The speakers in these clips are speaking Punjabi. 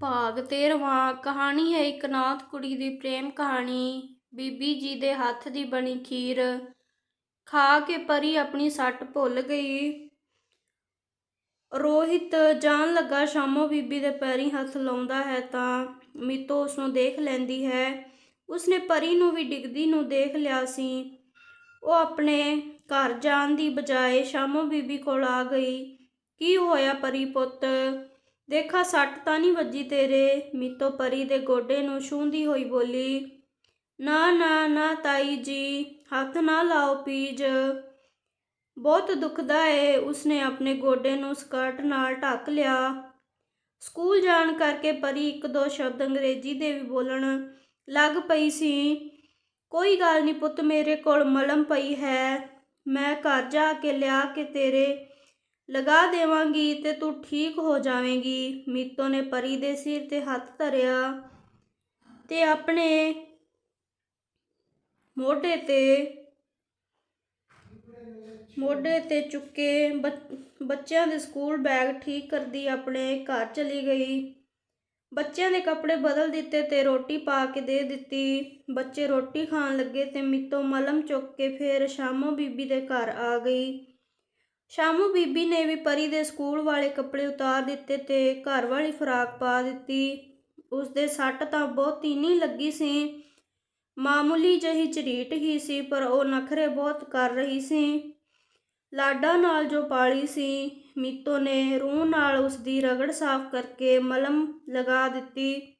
ਭਾਗ 13ਵਾਂ ਕਹਾਣੀ ਹੈ ਇੱਕ ਨਾਥ ਕੁੜੀ ਦੀ ਪ੍ਰੇਮ ਕਹਾਣੀ। ਬੀਬੀ ਜੀ ਦੇ ਹੱਥ ਦੀ ਬਣੀ ਖੀਰ। ਖਾ ਕੇ ਪਰੀ ਆਪਣੀ ਸੱਟ ਭੁੱਲ ਗਈ। ਰੋਹਿਤ ਜਾਣ ਲੱਗਾ, ਸ਼ਾਮੋ ਬੀਬੀ ਦੇ ਪੈਰੀ ਹੱਥ ਲਾਉਂਦਾ ਹੈ ਤਾਂ ਮੀਤੋ ਉਸ ਨੂੰ ਦੇਖ ਲੈਂਦੀ ਹੈ। ਉਸਨੇ ਪਰੀ ਨੂੰ ਵੀ ਡਿੱਗਦੀ ਨੂੰ ਦੇਖ ਲਿਆ ਸੀ। ਉਹ ਆਪਣੇ ਘਰ ਜਾਣ ਦੀ ਬਜਾਏ ਸ਼ਾਮੋ ਬੀਬੀ ਕੋਲ ਆ ਗਈ। ਕੀ ਹੋਇਆ ਪਰੀ ਪੁੱਤ? ਦੇਖਾ ਸੱਟ ਤਾਂ ਨਹੀਂ ਵੱਜੀ ਤੇਰੇ, ਮੀਤੋ ਪਰੀ ਦੇ ਗੋਡੇ ਨੂੰ ਛੂੰਹਦੀ ਹੋਈ ਬੋਲੀ, ਨਾ ਨਾ ਨਾ ਤਾਈ ਜੀ, ਹੱਥ ਨਾ ਲਾਓ ਪੀਜ। ਬਹੁਤ ਦੁਖਦਾ ਏ, ਉਸਨੇ ਆਪਣੇ ਗੋਡੇ ਨੂੰ ਸਕਰਟ ਨਾਲ ਢੱਕ ਲਿਆ। ਸਕੂਲ ਜਾਣ ਕਰਕੇ ਪਰੀ ਇੱਕ ਦੋ ਸ਼ਬਦ ਅੰਗਰੇਜ਼ੀ ਦੇ ਵੀ ਬੋਲਣ ਲੱਗ ਪਈ ਸੀ। ਕੋਈ ਗੱਲ ਨਹੀਂ ਪੁੱਤ, ਮੇਰੇ ਕੋਲ ਮਲਮ ਪਈ ਹੈ। ਮੈਂ ਘਰ ਜਾ ਕੇ ਲਿਆ ਕੇ ਤੇਰੇ ਲਗਾ ਦੇਵਾਂਗੀ ਤੇ ਤੂੰ ਠੀਕ ਹੋ ਜਾਵੇਂਗੀ। ਮੀਤੋ ਨੇ ਪਰੀ ਦੇ ਸਿਰ ਤੇ ਹੱਥ ਧਰਿਆ ਤੇ ਆਪਣੇ ਮੋਢੇ ਤੇ ਮੋਢੇ ਤੇ ਚੁੱਕੇ ਬੱਚ- ਬੱਚਿਆਂ ਦੇ ਸਕੂਲ ਬੈਗ ਠੀਕ ਕਰਦੀ ਆਪਣੇ ਘਰ ਚਲੀ ਗਈ। ਬੱਚਿਆਂ ਦੇ ਕੱਪੜੇ ਬਦਲ ਦਿੱਤੇ ਤੇ ਰੋਟੀ ਪਾ ਕੇ ਦੇ ਦਿੱਤੀ। ਬੱਚੇ ਰੋਟੀ ਖਾਣ ਲੱਗੇ ਤੇ ਮਿੱਤੋਂ ਮਲਮ ਚੁੱਕ ਕੇ ਫੇਰ ਸ਼ਾਮੋ ਬੀਬੀ ਦੇ ਘਰ ਆ ਗਈ। ਸ਼ਾਮੂ ਬੀਬੀ ਨੇ ਵੀ ਪਰੀ ਦੇ ਸਕੂਲ ਵਾਲੇ ਕੱਪੜੇ ਉਤਾਰ ਦਿੱਤੇ ਤੇ ਘਰ ਵਾਲੀ ਫਰਾਕ ਪਾ ਦਿੱਤੀ। ਉਸ ਦੇ ਸੱਟ ਤਾਂ ਬਹੁਤ ਨਹੀਂ ਲੱਗੀ ਸੀ। ਮਾਮੂਲੀ ਜਹੀ ਝਰੀਟ ਹੀ ਸੀ, ਪਰ ਉਹ ਨਖਰੇ ਬਹੁਤ ਕਰ ਰਹੀ ਸੀ। ਲਾਡਾ ਨਾਲ ਜੋ ਪਾਲੀ ਸੀ, ਮੀਤੋ ਨੇ ਰੂਹ ਨਾਲ ਉਸ ਦੀ ਰਗੜ ਸਾਫ਼ ਕਰਕੇ ਮਲਮ ਲਗਾ ਦਿੱਤੀ।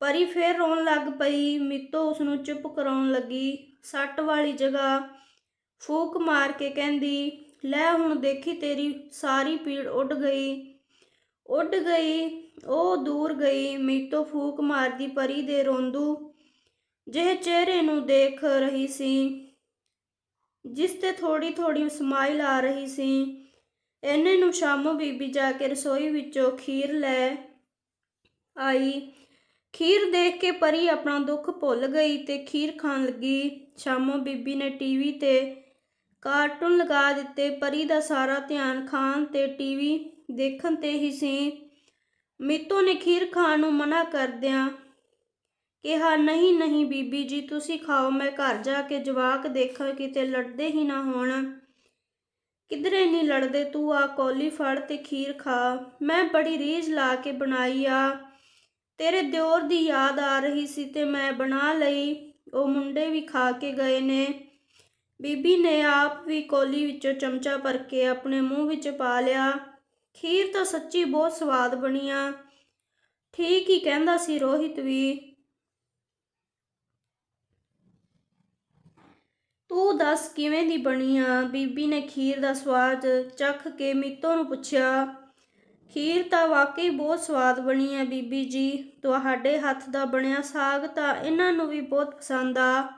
ਪਰੀ ਫੇਰ ਰੋਣ ਲੱਗ ਪਈ। ਮੀਤੋ ਉਸ ਨੂੰ ਚੁੱਪ ਕਰਾਉਣ ਲੱਗੀ। ਸੱਟ ਵਾਲੀ ਜਗ੍ਹਾ ਫੂਕ ਮਾਰ ਕੇ ਕਹਿੰਦੀ ਲੈ ਹੁਣ ਦੇਖੀ ਤੇਰੀ ਸਾਰੀ ਪੀੜ ਉੱਡ ਗਈ। ਉੱਡ ਗਈ, ਉਹ ਦੂਰ ਗਈ, ਮੀਤੋ ਫੂਕ ਮਾਰਦੀ ਪਰੀ ਦੇ ਰੋਂਦੂ। ਜਿਹੇ ਚਿਹਰੇ ਨੂੰ ਦੇਖ ਰਹੀ ਸੀ, ਜਿਸ ਤੇ ਥੋੜੀ ਥੋੜੀ ਸਮਾਈਲ ਆ ਰਹੀ ਸੀ। ਐਨੇ ਨੂੰ ਸ਼ਾਮੋ ਬੀਬੀ ਜਾ ਕੇ ਰਸੋਈ ਵਿੱਚੋਂ ਖੀਰ ਲੈ ਆਈ। ਖੀਰ ਦੇਖ ਕੇ ਪਰੀ ਆਪਣਾ ਦੁੱਖ ਭੁੱਲ ਗਈ ਤੇ ਖੀਰ ਖਾਣ ਲੱਗੀ। ਸ਼ਾਮੋ ਬੀਬੀ ਨੇ ਟੀਵੀ ਤੇ ਕਾਰਟੂਨ ਲਗਾ ਦਿੱਤੇ, ਪਰੀ ਦਾ ਸਾਰਾ ਧਿਆਨ ਖਾਣ ਤੇ ਟੀਵੀ ਦੇਖਣ ਤੇ ਹੀ ਸੀ। ਮੀਤੋ ਨੇ ਖੀਰ ਖਾਣ ਨੂੰ ਮਨਾ ਕਰਦਿਆਂ ਕਿਹਾ, ਨਹੀਂ ਨਹੀਂ ਬੀਬੀ ਜੀ, ਤੁਸੀਂ ਖਾਓ, ਮੈਂ ਘਰ ਜਾ ਕੇ ਜਵਾਕ ਦੇਖਾਂ, ਕਿਤੇ ਲੜਦੇ ਹੀ ਨਾ ਹੋਣ। ਕਿਧਰੇ ਨਹੀਂ ਲੜਦੇ, ਤੂੰ ਆ ਕੌਲੀ ਫੜ ਤੇ ਖੀਰ ਖਾ। ਮੈਂ ਬੜੀ ਰੀਝ ਲਾ ਕੇ ਬਣਾਈ ਆ। ਤੇਰੇ ਦਿਓਰ ਦੀ ਯਾਦ ਆ ਰਹੀ ਸੀ ਤੇ ਮੈਂ ਬਣਾ ਲਈ। ਉਹ ਮੁੰਡੇ ਵੀ ਖਾ ਕੇ ਗਏ ਨੇ। ਬੀਬੀ ਨੇ ਆਪ ਵੀ ਕੋਲੀ ਵਿੱਚੋਂ ਚਮਚਾ ਭਰ ਕੇ ਆਪਣੇ ਮੂੰਹ ਵਿੱਚ ਪਾ ਲਿਆ। ਖੀਰ ਤਾਂ ਸੱਚੀ ਬਹੁਤ ਸਵਾਦ ਬਣੀ ਆ। ਠੀਕ ਹੀ ਕਹਿੰਦਾ ਸੀ ਰੋਹਿਤ ਵੀ। ਤੂੰ ਦੱਸ ਕਿਵੇਂ ਦੀ ਬਣੀ ਆ? ਬੀਬੀ ਨੇ ਖੀਰ ਦਾ ਸਵਾਦ ਚੱਖ ਕੇ ਮੀਤੋ ਨੂੰ ਪੁੱਛਿਆ। ਖੀਰ ਤਾਂ ਵਾਕਈ ਬਹੁਤ ਸਵਾਦ ਬਣੀ ਆ ਬੀਬੀ ਜੀ। ਤੁਹਾਡੇ ਹੱਥ ਦਾ ਬਣਿਆ ਸਾਗ ਤਾਂ ਇਹਨਾਂ ਨੂੰ ਵੀ ਬਹੁਤ ਪਸੰਦ ਆ।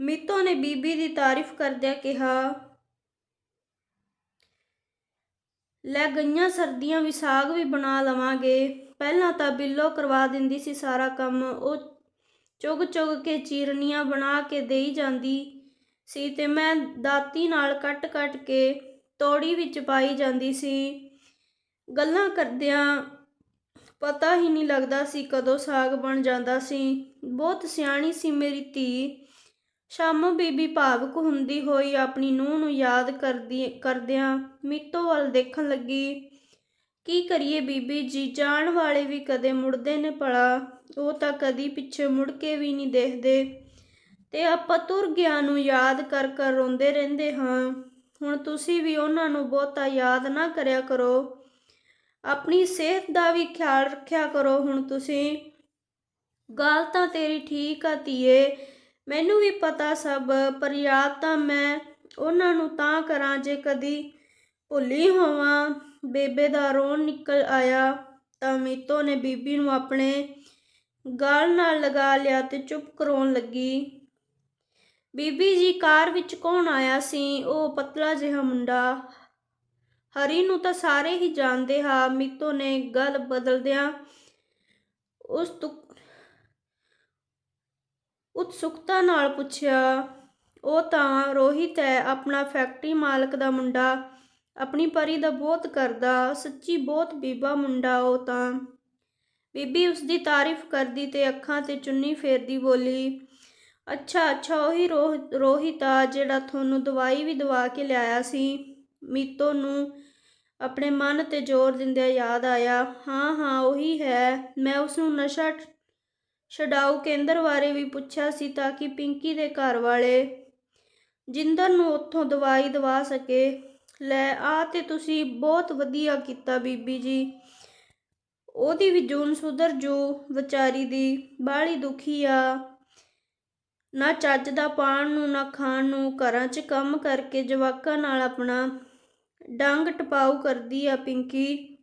ਮੀਤੋ ਨੇ ਬੀਬੀ ਦੀ ਤਾਰੀਫ ਕਰਦਿਆਂ ਕਿਹਾ, ਲੈ ਗਈਆਂ ਸਰਦੀਆਂ ਵੀ ਸਾਗ ਵੀ ਬਣਾ ਲਵਾਂਗੇ। ਪਹਿਲਾਂ ਤਾਂ ਬਿੱਲੋ ਕਰਵਾ ਦਿੰਦੀ ਸੀ ਸਾਰਾ ਕੰਮ। ਉਹ ਚੁਗ ਚੁਗ ਕੇ ਚੀਰਨੀਆਂ ਬਣਾ ਕੇ ਦੇਈ ਜਾਂਦੀ ਸੀ ਤੇ ਮੈਂ ਦਾਤੀ ਨਾਲ ਕੱਟ-ਕੱਟ ਕੇ ਤੋੜੀ ਵਿੱਚ ਪਾਈ ਜਾਂਦੀ ਸੀ। ਗੱਲਾਂ ਕਰਦਿਆਂ ਪਤਾ ਹੀ ਨਹੀਂ ਲੱਗਦਾ ਸੀ ਕਦੋਂ ਸਾਗ ਬਣ ਜਾਂਦਾ ਸੀ। ਬਹੁਤ ਸਿਆਣੀ ਸੀ ਮੇਰੀ ਧੀ। ਸ਼ਾਮੋ ਬੀਬੀ ਭਾਵੁਕ ਹੁੰਦੀ ਹੋਈ ਆਪਣੀ ਨੂੰਹ ਨੂੰ ਯਾਦ ਕਰਦੀ, ਕਰਦਿਆਂ ਮੀਤੋ ਵੱਲ ਦੇਖਣ ਲੱਗੀ। ਕੀ ਕਰੀਏ ਬੀਬੀ ਜੀ, ਜਾਣ ਵਾਲੇ ਵੀ ਕਦੇ ਮੁੜਦੇ ਨੇ ਭਲਾ, ਉਹ ਤਾਂ ਕਦੀ ਪਿੱਛੇ ਮੁੜ ਕੇ ਵੀ ਨਹੀਂ ਦੇਖਦੇ। ਤੇ ਆਪਾਂ ਤੁਰ ਗਿਆ ਨੂੰ ਯਾਦ ਕਰ ਕਰ ਰੋਂਦੇ ਰਹਿੰਦੇ ਹਾਂ। ਹੁਣ ਤੁਸੀਂ ਵੀ ਉਹਨਾਂ ਨੂੰ ਬਹੁਤਾ ਯਾਦ ਨਾ ਕਰਿਆ ਕਰੋ। ਆਪਣੀ ਸਿਹਤ ਦਾ ਵੀ ਖਿਆਲ ਰੱਖਿਆ ਕਰੋ ਹੁਣ ਤੁਸੀਂ। ਗੱਲ ਤਾਂ ਤੇਰੀ ਠੀਕ ਆ ਧੀਏ ਮੈਨੂੰ ਵੀ ਪਤਾ ਸਭ, ਪਰ ਯਾਦ ਤਾਂ ਮੈਂ ਉਹਨਾਂ ਨੂੰ ਤਾਂ ਕਰਾਂ ਜੇ ਕਦੀ ਭੁੱਲੀ ਹੋਵਾਂ। ਬੇਬੇ ਦਾ ਰੋਣ ਨਿਕਲ ਆਇਆ ਤਾਂ ਮੀਤੋ ਨੇ ਬੀਬੀ ਨੂੰ ਆਪਣੇ ਗਾਲ ਨਾਲ ਲਗਾ ਲਿਆ ਤੇ ਚੁੱਪ ਕਰਾਉਣ ਲੱਗੀ। ਬੀਬੀ ਜੀ ਕਾਰ ਵਿੱਚ ਕੌਣ ਆਇਆ ਸੀ? ਉਹ ਪਤਲਾ ਜਿਹਾ ਮੁੰਡਾ। ਹਰੀ ਨੂੰ ਤਾਂ ਸਾਰੇ ਹੀ ਜਾਣਦੇ ਹਾਂ। ਮੀਤੋ ਨੇ ਗੱਲ ਬਦਲਦਿਆਂ ਉਸ ਤੁਕ ਉਤਸੁਕਤਾ ਨਾਲ ਪੁੱਛਿਆ, ਉਹ ਤਾਂ ਰੋਹਿਤ ਹੈ, ਆਪਣਾ ਫੈਕਟਰੀ ਮਾਲਕ ਦਾ ਮੁੰਡਾ। ਆਪਣੀ ਪਰੀ ਦਾ ਬਹੁਤ ਕਰਦਾ, ਸੱਚੀ ਬਹੁਤ ਬੀਬਾ ਮੁੰਡਾ ਉਹ ਤਾਂ। ਬੀਬੀ ਉਸ ਦੀ ਤਾਰੀਫ ਕਰਦੀ ਤੇ ਅੱਖਾਂ ਤੇ ਚੁੰਨੀ ਫੇਰਦੀ ਬੋਲੀ, ਅੱਛਾ ਅੱਛਾ, ਉਹੀ ਰੋਹ, ਰੋਹਿਤ ਆ ਜਿਹੜਾ ਤੁਹਾਨੂੰ ਦਵਾਈ ਵੀ ਦਵਾ ਕੇ ਲਿਆਇਆ ਸੀ। ਮੀਤੋ ਨੂੰ ਆਪਣੇ ਮਨ ਤੇ ਜ਼ੋਰ ਦਿੰਦਿਆਂ ਯਾਦ ਆਇਆ, ਹਾਂ ਹਾਂ, ਉਹੀ ਹੈ, ਮੈਂ ਉਸ ਨੂੰ ਨਸ਼ਾ ਛਡਾਊ ਕੇਂਦਰ ਬਾਰੇ ਵੀ ਪੁੱਛਿਆ ਸੀ ਤਾਂ ਕਿ ਪਿੰਕੀ ਦੇ ਘਰ ਵਾਲੇ ਜਿੰਦਰ ਨੂੰ ਉੱਥੋਂ ਦਵਾਈ ਦਵਾ ਸਕੇ। ਲੈ ਆ ਤੇ ਤੁਸੀਂ ਬਹੁਤ ਵਧੀਆ ਕੀਤਾ ਬੀਬੀ ਜੀ। ਉਹਦੀ ਵੀ ਜੂਨ ਸੁਧਰ ਜੋ ਵਿਚਾਰੀ ਦੀ। ਬਾਹਲੀ ਦੁਖੀ ਆ। ਨਾ ਚੱਜ ਦਾ ਪਾਣ ਨੂੰ, ਨਾ ਖਾਣ ਨੂੰ, ਘਰਾਂ 'ਚ ਕੰਮ ਕਰਕੇ ਜਵਾਕਾਂ ਨਾਲ ਆਪਣਾ ਡੰਗ ਟਪਾਊ ਕਰਦੀ ਆ ਪਿੰਕੀ।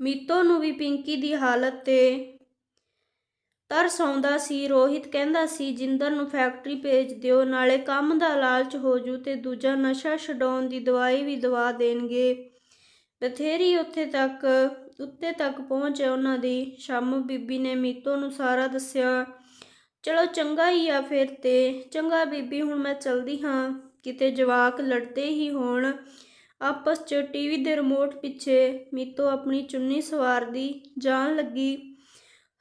ਮੀਤੋ ਨੂੰ ਵੀ ਪਿੰਕੀ ਦੀ ਹਾਲਤ ਤੇ ਤਰਸ ਆਉਂਦਾ ਸੀ, ਰੋਹਿਤ ਕਹਿੰਦਾ ਸੀ, ਜਿੰਦਰ ਨੂੰ ਫੈਕਟਰੀ ਭੇਜ ਦਿਓ, ਨਾਲੇ ਕੰਮ ਦਾ ਲਾਲਚ ਹੋ ਜੂ ਤੇ ਦੂਜਾ ਨਸ਼ਾ ਛਡਾਉਣ ਦੀ ਦਵਾਈ ਵੀ ਦਵਾ ਦੇਣਗੇ। ਬਥੇਰੀ ਉੱਥੇ ਤੱਕ, ਉੱਤੇ ਤੱਕ ਪਹੁੰਚ ਉਹਨਾਂ ਦੀ। ਸ਼ਾਮੂ ਬੀਬੀ ਨੇ ਮੀਤੋ ਨੂੰ ਸਾਰਾ ਦੱਸਿਆ, ਚਲੋ ਚੰਗਾ ਹੀ ਆ ਫਿਰ ਤੇ। ਚੰਗਾ ਬੀਬੀ, ਹੁਣ ਮੈਂ ਚਲਦੀ ਹਾਂ। ਕਿਤੇ ਜਵਾਕ ਲੜਦੇ ਹੀ ਹੋਣ। ਆਪਸ 'ਚ ਟੀਵੀ ਦੇ ਰਿਮੋਟ ਪਿੱਛੇ, ਮੀਤੋ ਆਪਣੀ ਚੁੰਨੀ ਸਵਾਰਦੀ ਜਾਣ ਲੱਗੀ।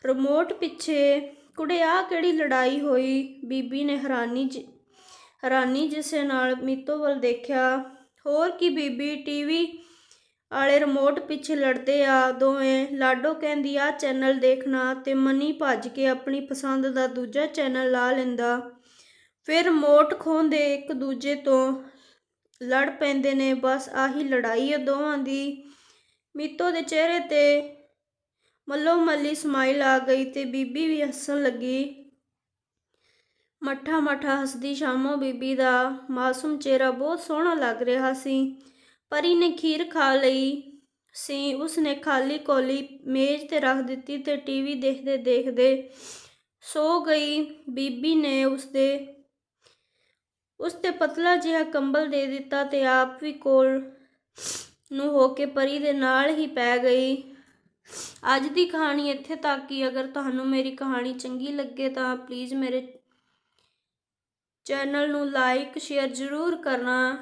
ਰਿਮੋਟ ਪਿੱਛੇ ਕੁੜੇ ਆ ਕਿਹੜੀ ਲੜਾਈ ਹੋਈ? ਬੀਬੀ ਨੇ ਹੈਰਾਨੀ ਜ ਹੈਰਾਨੀ ਜਿਸੇ ਨਾਲ ਮੀਤੋ ਵੱਲ ਦੇਖਿਆ। ਹੋਰ ਕੀ ਬੀਬੀ, ਟੀਵੀ ਵਾਲੇ ਰਿਮੋਟ ਪਿੱਛੇ ਲੜਦੇ ਆ, ਦੋਵੇਂ। ਲਾਡੋ ਕਹਿੰਦੀ ਆ ਚੈਨਲ ਦੇਖਣਾ ਤੇ ਮਨੀ ਭੱਜ ਕੇ ਆਪਣੀ ਪਸੰਦ ਦਾ ਦੂਜਾ ਚੈਨਲ ਲਾ ਲੈਂਦਾ। ਫਿਰ ਰਿਮੋਟ ਖੋਹਦੇ ਇੱਕ ਦੂਜੇ ਤੋਂ ਲੜ ਪੈਂਦੇ ਨੇ, ਬਸ ਆਹੀ ਲੜਾਈ ਹੈ ਦੋਵਾਂ ਦੀ। ਮੀਤੋ ਦੇ ਚਿਹਰੇ ਤੇ ਮੱਲੋ ਮੱਲੀ ਸਮਾਈਲ ਆ ਗਈ ਤੇ ਬੀਬੀ ਵੀ ਹੱਸਣ ਲੱਗੀ। ਮੱਠਾ ਮੱਠਾ ਹੱਸਦੀ ਸ਼ਾਮੋ ਬੀਬੀ ਦਾ ਮਾਸੂਮ ਚਿਹਰਾ ਬਹੁਤ ਸੋਹਣਾ ਲੱਗ ਰਿਹਾ ਸੀ। ਪਰੀ ਨੇ ਖੀਰ ਖਾ ਲਈ ਸੀ। ਉਸਨੇ ਖਾਲੀ ਕੋਲੀ ਮੇਜ਼ ਤੇ ਰੱਖ ਦਿੱਤੀ ਤੇ ਟੀਵੀ ਦੇਖਦੇ ਦੇਖਦੇ ਸੋ ਗਈ। ਬੀਬੀ ਨੇ ਉਸਦੇ ਉਸ ਤੇ ਪਤਲਾ ਜਿਹਾ ਕੰਬਲ ਦੇ ਦਿੱਤਾ ਤੇ ਆਪ ਵੀ ਕੋਲ ਨੂੰ ਹੋ ਕੇ ਪਰੀ ਦੇ ਨਾਲ ਹੀ ਪੈ ਗਈ। ਅੱਜ ਦੀ ਕਹਾਣੀ ਇੱਥੇ ਤੱਕ ਹੀ। ਅਗਰ ਤੁਹਾਨੂੰ ਮੇਰੀ ਕਹਾਣੀ ਚੰਗੀ ਲੱਗੇ ਤਾਂ ਪਲੀਜ਼ ਮੇਰੇ ਚੈਨਲ ਨੂੰ ਲਾਈਕ ਸ਼ੇਅਰ ਜ਼ਰੂਰ ਕਰਨਾ।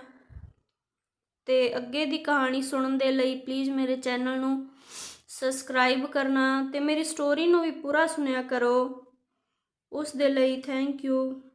ਤੇ ਅੱਗੇ ਦੀ ਕਹਾਣੀ ਸੁਣਨ ਦੇ ਲਈ ਪਲੀਜ਼ ਮੇਰੇ ਚੈਨਲ ਨੂੰ ਸਬਸਕ੍ਰਾਈਬ ਕਰਨਾ ਤੇ ਮੇਰੀ ਸਟੋਰੀ ਨੂੰ ਵੀ ਪੂਰਾ ਸੁਣਿਆ ਕਰੋ। ਉਸ ਦੇ ਲਈ ਥੈਂਕ ਯੂ